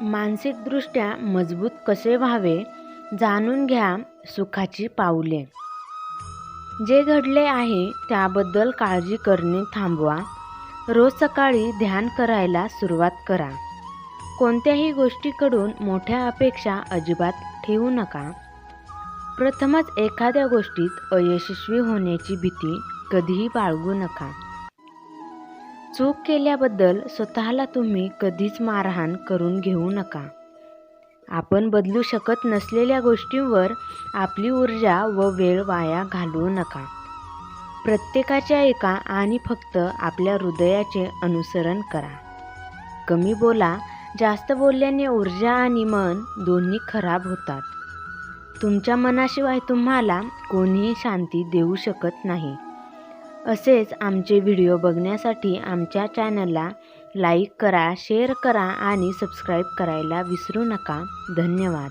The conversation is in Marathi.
मानसिकदृष्ट्या मजबूत कसे व्हावे जाणून घ्या सुखाची पाऊले. जे घडले आहे त्याबद्दल काळजी करणे थांबवा. रोज सकाळी ध्यान करायला सुरुवात करा. कोणत्याही गोष्टीकडून मोठ्या अपेक्षा अजिबात ठेवू नका. प्रथमच एखाद्या गोष्टीत अयशस्वी होण्याची भीती कधीही बाळगू नका. चूक केल्याबद्दल स्वतःला तुम्ही कधीच मारहाण करून घेऊ नका. आपण बदलू शकत नसलेल्या गोष्टींवर आपली ऊर्जा व वेळ वाया घालवू नका. प्रत्येकाच्या एका आणि फक्त आपल्या हृदयाचे अनुसरण करा. कमी बोला जास्त बोलल्याने ऊर्जा आणि मन दोन्ही खराब होतात. तुमच्या मनाशिवाय तुम्हाला कोणीही शांती देऊ शकत नाही. असेच आमचे व्हिडिओ बघण्यासाठी आमच्या चॅनलला लाईक करा शेअर करा आणि सबस्क्राईब करायला विसरू नका. धन्यवाद.